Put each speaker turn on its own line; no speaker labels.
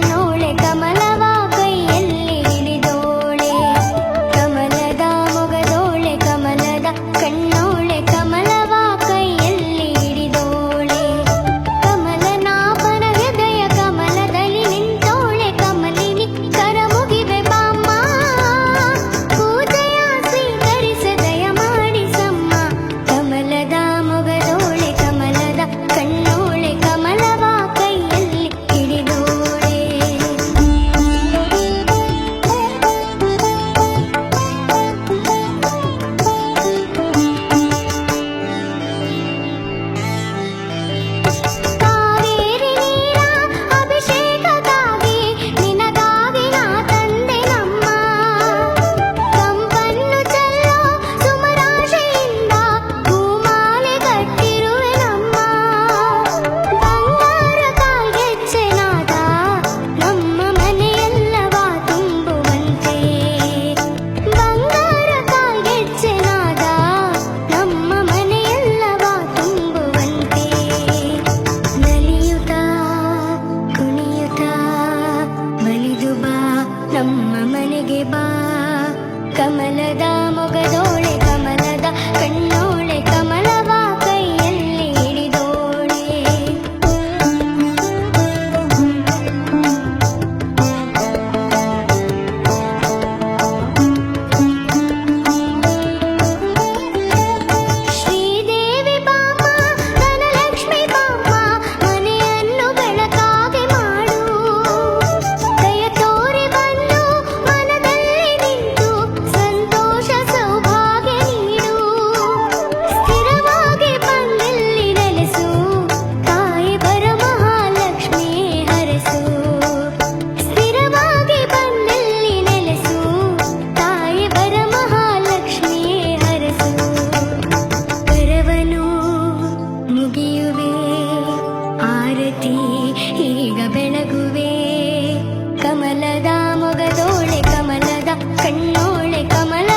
కన్నోళె కమలవా ಮೊಗದೋಳೆ കണ്ണോളെ Kamala